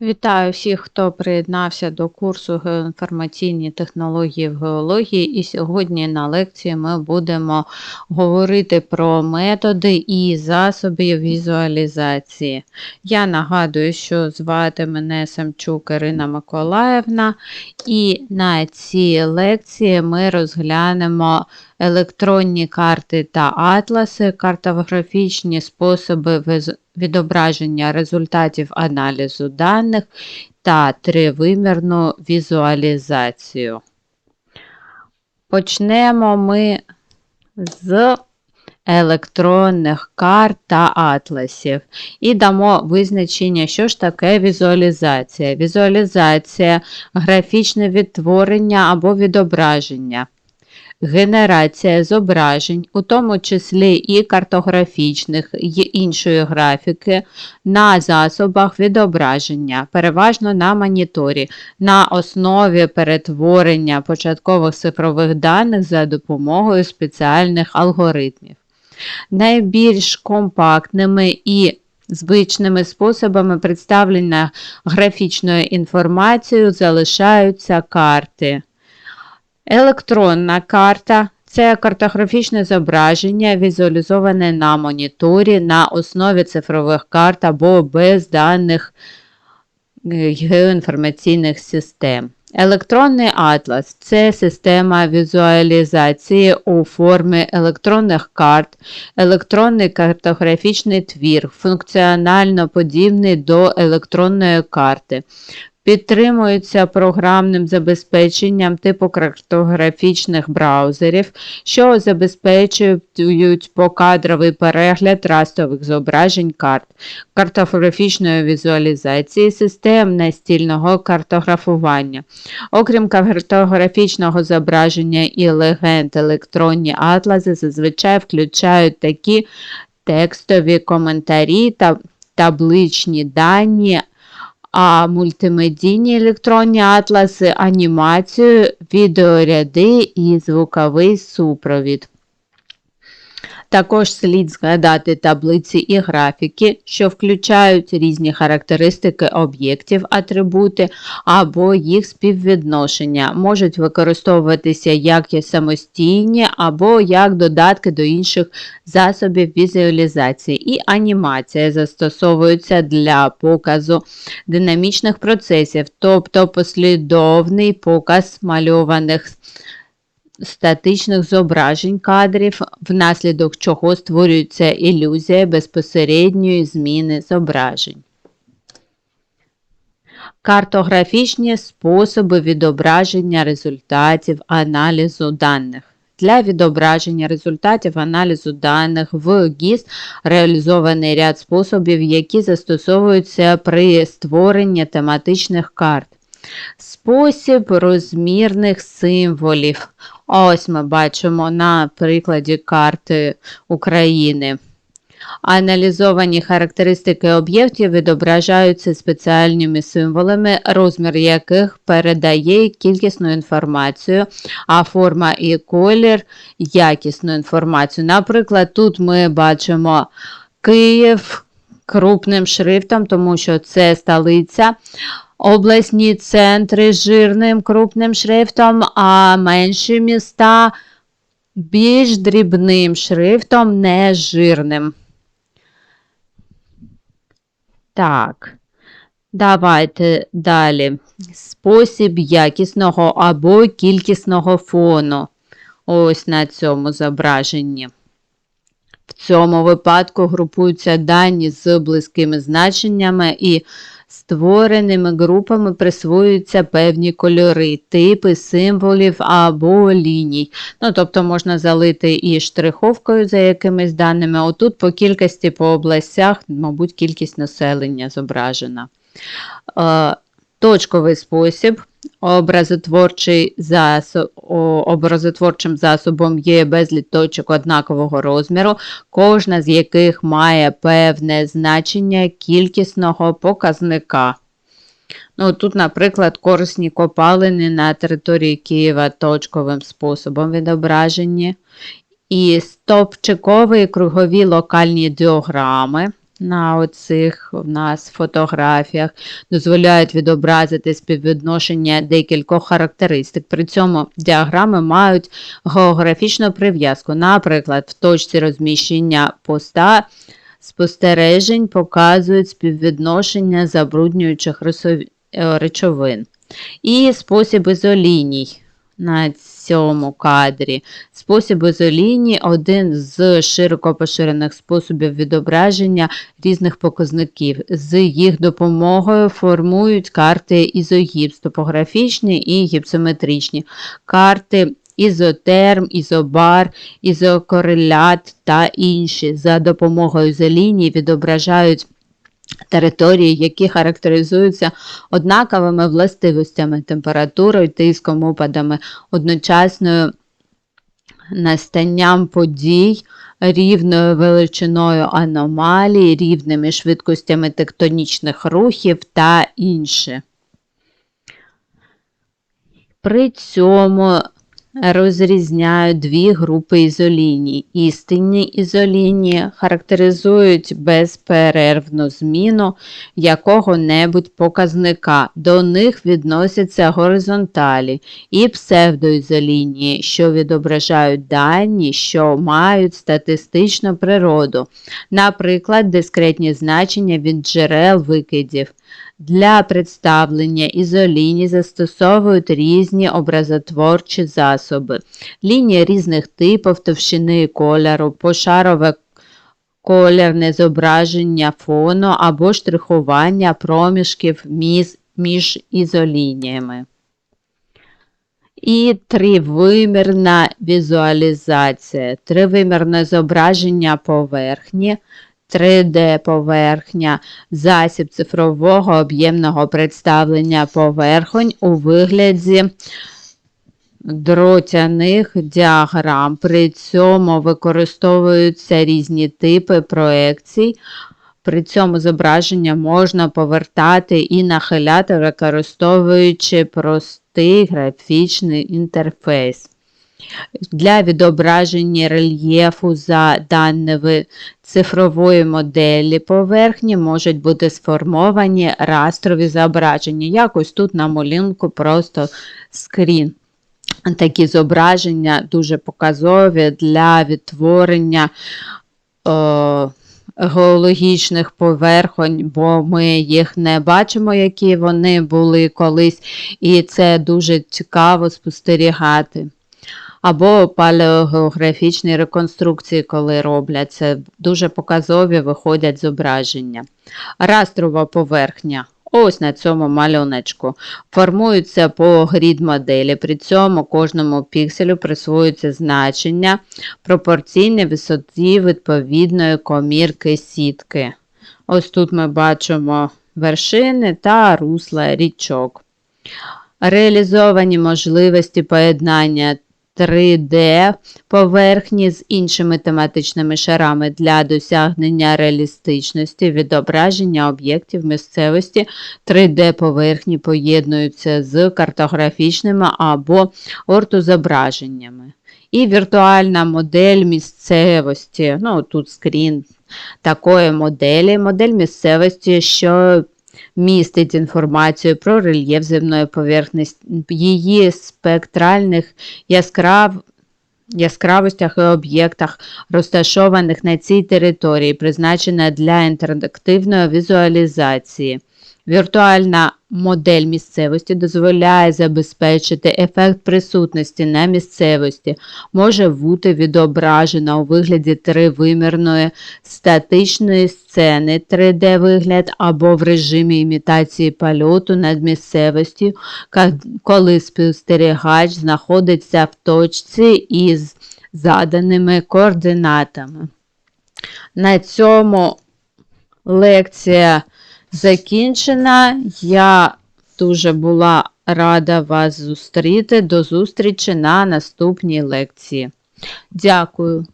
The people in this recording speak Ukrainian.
Вітаю всіх, хто приєднався до курсу геоінформаційні технології в геології. І сьогодні на лекції ми будемо говорити про методи і засоби візуалізації. Я нагадую, що звати мене Самчук Ірина Миколаївна, і на цій лекції ми розглянемо електронні карти та атласи, картографічні способи відображення результатів аналізу даних та тривимірну візуалізацію. Почнемо ми з електронних карт та атласів і дамо визначення, що ж таке візуалізація. Візуалізація графічне відтворення або відображення. Генерація зображень, у тому числі і картографічних, і іншої графіки, на засобах відображення, переважно на моніторі, на основі перетворення початкових цифрових даних за допомогою спеціальних алгоритмів. Найбільш компактними і звичними способами представлення графічною інформацією залишаються карти. Електронна карта це картографічне зображення, візуалізоване на моніторі на основі цифрових карт або без даних е, геоінформаційних систем. Електронний атлас це система візуалізації у формі електронних карт, електронний картографічний твір, функціонально подібний до електронної карти. Підтримується програмним забезпеченням типу картографічних браузерів, що забезпечують покадровий перегляд растових зображень карт, картографічної візуалізації, систем настільного картографування. Окрім картографічного зображення і легенд, електронні атласи зазвичай включають такі текстові коментарі та табличні дані а мультимедійні електронні атласи, анімацію, відеоряди і звуковий супровід. Також слід згадати таблиці і графіки, що включають різні характеристики об'єктів, атрибути або їх співвідношення, можуть використовуватися як самостійні або як додатки до інших засобів візуалізації. І анімація застосовується для показу динамічних процесів, тобто послідовний показ мальованих статичних зображень кадрів, внаслідок чого створюється ілюзія безпосередньої зміни зображень. Картографічні способи відображення результатів аналізу даних. Для відображення результатів аналізу даних в ГІС реалізований ряд способів, які застосовуються при створенні тематичних карт. Спосіб розмірних символів. Ось ми бачимо на прикладі карти України. Аналізовані характеристики об'єктів відображаються спеціальними символами, розмір яких передає кількісну інформацію, а форма і колір якісну інформацію. Наприклад, тут ми бачимо Київ крупним шрифтом, тому що це столиця. Обласні центри жирним крупним шрифтом, а менші міста більш дрібним шрифтом, не жирним. Так, давайте далі. Спосіб якісного або кількісного фону. Ось на цьому зображенні. В цьому випадку групуються дані з близькими значеннями і створеними групами присвоюються певні кольори, типи символів або ліній. Ну, Тобто можна залити і штриховкою за якимись даними. Отут по кількості по областях, мабуть, кількість населення зображена. Е, точковий спосіб. Образотворчий засоб, образотворчим засобом є безліч точок однакового розміру, кожна з яких має певне значення кількісного показника. Ну, Тут, наприклад, корисні копалини на території Києва точковим способом відображені. І стовпчикові кругові локальні діаграми на оцих у нас фотографіях дозволяють відобразити співвідношення декількох характеристик. При цьому діаграми мають географічну прив'язку. Наприклад, в точці розміщення поста спостережень показують співвідношення забруднюючих е, речовин. І спосіб ізоліній на цьому кадрі. Спосіб ізоліній – один з широко поширених способів відображення різних показників. З їх допомогою формують карти ізогіпс, топографічні і гіпсометричні. Карти ізотерм, ізобар, ізокорелят та інші. За допомогою ізоліній відображають території, які характеризуються однаковими властивостями, температурою, тиском, опадами, одночасною настанням подій, рівною величиною аномалій, рівними швидкостями тектонічних рухів та інше. При цьому розрізняють дві групи ізоліній. Істинні ізолінії характеризують безперервну зміну якого-небудь показника. До них відносяться горизонталі і псевдоізолінії, що відображають дані, що мають статистичну природу, наприклад, дискретні значення від джерел викидів. Для представлення ізоліній застосовують різні образотворчі засоби, лінії різних типів, товщини і кольору, пошарове колірне зображення фону або штрихування проміжків між, між ізолініями. І тривимірна візуалізація, тривимірне зображення поверхні, 3D-поверхня, засіб цифрового об'ємного представлення поверхонь у вигляді дротяних діаграм. При цьому використовуються різні типи проекцій. При цьому зображення можна повертати і нахиляти, використовуючи простий графічний інтерфейс. Для відображення рельєфу за даними цифрової моделі поверхні можуть бути сформовані растрові зображення. Якось тут на малюнку просто скрін. Такі зображення дуже показові для відтворення о, геологічних поверхонь, бо ми їх не бачимо, які вони були колись, і це дуже цікаво спостерігати. Або палеогеографічні реконструкції, коли роблять, це дуже показові виходять зображення. Растрова поверхня. Ось на цьому малюночку. Формується по грід-моделі. При цьому кожному пікселю присвоюється значення пропорційне висоті відповідної комірки сітки. Ось тут ми бачимо вершини та русла річок. Реалізовані можливості поєднання 3D поверхні з іншими тематичними шарами для досягнення реалістичності, відображення об'єктів місцевості. 3D поверхні поєднуються з картографічними або ортозображеннями. І віртуальна модель місцевості, ну тут скрін такої моделі, модель місцевості, що містить інформацію про рельєф земної поверхні, її спектральних яскрав, яскравостях і об'єктах, розташованих на цій території, призначена для інтерактивної візуалізації. Віртуальна модель місцевості дозволяє забезпечити ефект присутності на місцевості, може бути відображена у вигляді тривимірної статичної сцени 3D-вигляд або в режимі імітації польоту над місцевістю, коли спостерігач знаходиться в точці із заданими координатами. На цьому лекція закінчена. Я дуже була рада вас зустріти. До зустрічі на наступній лекції. Дякую.